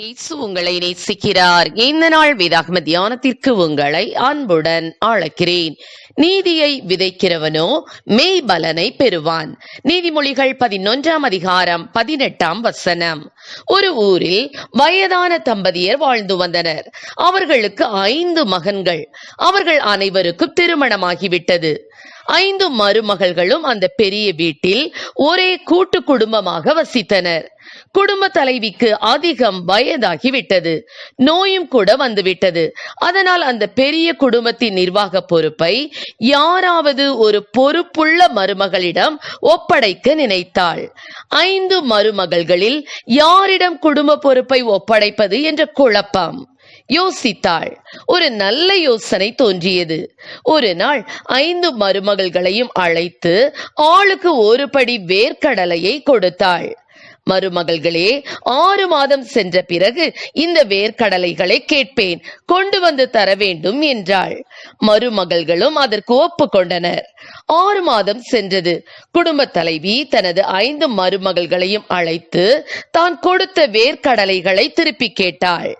இயேசு உங்களை நேசிக்கிறார். இந்த நாள் வேதாகம தியானத்திற்கு உங்களை அன்புடன் அழைக்கிறேன். நீதியை விதைக்கிறவனோ மெய் பலனை பெறுவான். நீதிமொழிகள் பதினொன்றாம் அதிகாரம் பதினெட்டாம் வசனம். ஒரு ஊரில் வயதான தம்பதியர் வாழ்ந்து வந்தனர். அவர்களுக்கு ஐந்து மகன்கள். அவர்கள் அனைவருக்கும் திருமணமாகிவிட்டது. ஐந்து மருமகள்களும் அந்த பெரிய வீட்டில் ஒரே கூட்டு குடும்பமாக வசித்தனர். குடும்ப தலைவிக்கு அதிகம் வயதாகிவிட்டது. நோயும் கூட வந்துவிட்டது. அதனால் அந்த பெரிய குடும்பத்தின் நிர்வாக பொறுப்பை யாராவது ஒரு பொறுப்புள்ள மருமகளிடம் ஒப்படைக்க நினைத்தாள். ஐந்து மருமகள்களில் யாரிடம் குடும்ப பொறுப்பை ஒப்படைப்பது என்ற குழப்பம். யோசித்தாள். ஒரு நல்ல யோசனை தோன்றியது. ஒரு நாள் ஐந்து மருமகள்களையும் அழைத்து ஆளுக்கு ஒரு படி வேர்க்கடலையை கொடுத்தாள். மருமகள்களே ஆறு மாதம் சென்ற பிறகு இந்த வேர்க்கடலைகளை கேட்பேன். கொண்டு வந்து தர வேண்டும் என்றாள். மருமகள்களும் அதற்கு ஒப்புக்கொண்டனர். ஆறு மாதம் சென்றது. குடும்ப தலைவி தனது ஐந்து மருமகள்களையும் அழைத்து தான் கொடுத்த வேர்க்கடலைகளை திருப்பி கேட்டாள்.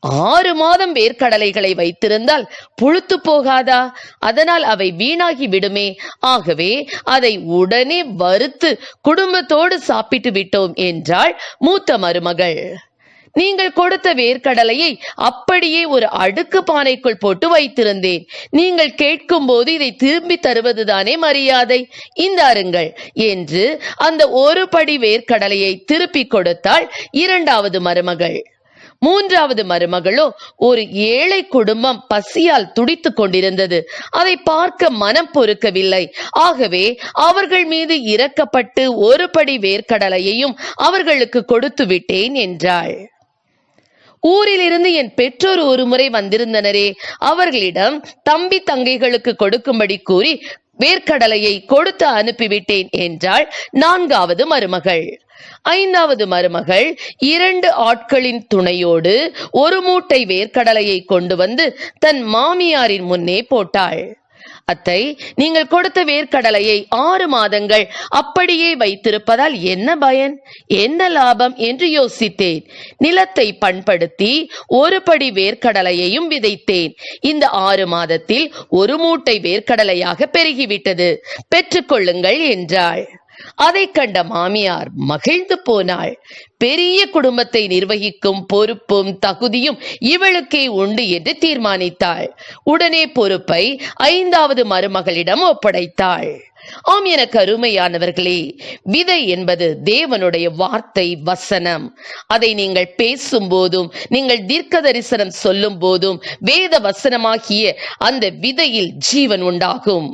ஆறு மாதம் வேர்க்கடலைகளை வைத்திருந்தால் புழுத்து போகாதா? அதனால் அவை வீணாகி விடுமே. ஆகவே அதை உடனே வறுத்து குடும்பத்தோடு சாப்பிட்டு விட்டோம் என்றாள் மூத்த மருமகள். நீங்கள் கொடுத்த வேர்க்கடலையை அப்படியே ஒரு அடுக்கு பானைக்குள் போட்டு வைத்திருந்தேன். நீங்கள் கேட்கும் போது இதை திரும்பி தருவதுதானே மரியாதை. இந்தாருங்கள் என்று அந்த ஒரு படி வேர்க்கடலையை திருப்பி கொடுத்தாள் இரண்டாவது மருமகள். மூன்றாவது மருமகளோ ஒரு ஏழை குடும்பம் பசியால் துடித்துக் கொண்டிருந்தது. அதை பார்க்க மனம் பொறுக்கவில்லை. ஆகவே அவர்கள் மீது இறக்கப்பட்டு ஒரு படி வேர்க்கடலையையும் அவர்களுக்கு கொடுத்து விட்டேன் என்றாள். ஊரிலிருந்து என் பெற்றோர் ஒரு முறை வந்திருந்தனரே அவர்களிடம் தம்பி தங்கைகளுக்கு கொடுக்கும்படி கூறி வேர்க்கடலையை கொடுத்து அனுப்பிவிட்டேன் என்றாள் நான்காவது மருமகள். ஐந்தாவது மருமகள் இரண்டு ஆட்களின் துணையோடு ஒரு மூட்டை வேர்க்கடலையை கொண்டு வந்து தன் மாமியாரின் முன்னே போட்டாள். அத்தை நீங்கள் கொடுத்த வேர்க்கடலையை ஆறு மாதங்கள் அப்படியே வைத்திருப்பதால் என்ன பயன்? என்ன லாபம் என்று யோசித்தேன். நிலத்தை பண்படுத்தி ஒரு படி வேர்க்கடலையையும் விதைத்தேன். இந்த ஆறு மாதத்தில் ஒரு மூட்டை வேர்க்கடலையாக பெருகிவிட்டது. பெற்றுக்கொள்ளுங்கள் என்றாள். அதை கண்ட மாமியார் மகிழ்ந்து போனாள். பெரிய குடும்பத்தை நிர்வகிக்கும் பொறுப்பும் தகுதியும் இவளுக்கே உண்டு என்று தீர்மானித்தாள். உடனே பொறுப்பை ஐந்தாவது மருமகளிடம் ஒப்படைத்தாள். ஆம் என கருமையானவர்களே விதை என்பது தேவனுடைய வார்த்தை வசனம். அதை நீங்கள் பேசும் போதும் நீங்கள் தீர்க்க தரிசனம் சொல்லும் போதும் வேத வசனமாகிய அந்த விதையில் ஜீவன் உண்டாகும்.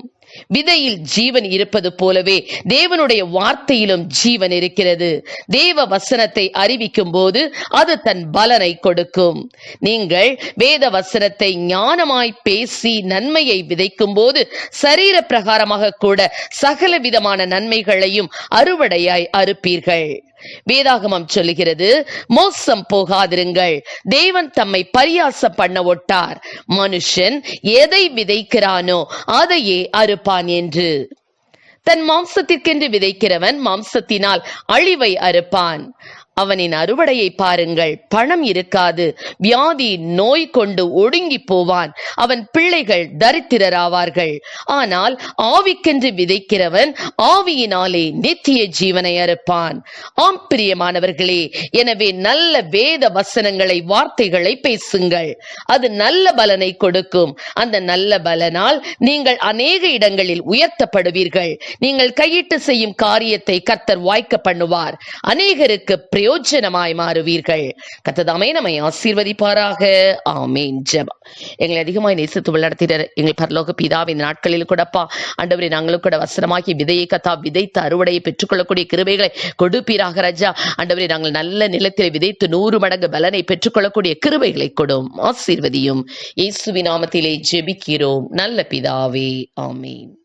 விதையில் ஜீவன் இருப்பது போலவே தேவனுடைய வார்த்தையிலும் ஜீவன் இருக்கிறது. தேவ வசனத்தை அறிவிக்கும் போது அது தன் பலனை கொடுக்கும். நீங்கள் வேத வசனத்தை ஞானமாய் பேசி நன்மையை விதைக்கும் போது சரீர பிரகாரமாக கூட சகல விதமான நன்மைகளையும் அறுவடையாய் அறுப்பீர்கள். வேதாகமம் சொல்லுகிறது மோசம் போகாதிருங்கள். தேவன் தம்மை பரியாசம் பண்ண ஒட்டார். மனுஷன் எதை விதைக்கிறானோ அதையே அறுப்பான் என்று. தன் மாம்சத்திற்கென்று விதைக்கிறவன் மாம்சத்தினால் அழிவை அறுப்பான். அவனின் அறுவடையை பாருங்கள். பணம் இருக்காது. வியாதி நோய் கொண்டு ஒடுங்கி போவான். அவன் பிள்ளைகள் தரித்திரராவார்கள். ஆனால் ஆவிக்கென்று விதைக்கிறவன் ஆவியினாலே நித்திய ஜீவனை அறுப்பான். ஆம் பிரியமானவர்களே எனவே நல்ல வேத வசனங்களை வார்த்தைகளை பேசுங்கள். அது நல்ல பலனை கொடுக்கும். அந்த நல்ல பலனால் நீங்கள் அநேக இடங்களில் உயர்த்தப்படுவீர்கள். நீங்கள் கையிட்டு செய்யும் காரியத்தை கர்த்தர் வாய்க்க பண்ணுவார். அநேகருக்கு பிரயோஜனமாய் மாறுவீர்கள். கத்ததாமே நம்மை ஆசீர்வதிப்பாராக. ஆமேன். ஜபம். எங்களை அதிகமாய் நேசித்து வளர்த்திடர் எங்கள் பரலோக பிதாவின் நாட்களில் கூடப்பா ஆண்டவரை நாங்களும் கூட வசனமாக்கி விதையை கத்தா விதைத்து அறுவடையை பெற்றுக்கொள்ளக்கூடிய கிருபைகளை கொடுப்பீராக ரஜா. ஆண்டவரை நாங்கள் நல்ல நிலத்தில் விதைத்து நூறு மடங்கு பலனை பெற்றுக்கொள்ளக்கூடிய கிருபைகளை கொடும். ஆசீர்வதியும். இயேசுவின் நாமத்திலே ஜெபிக்கிறோம். நல்ல பிதாவே. ஆமீன்.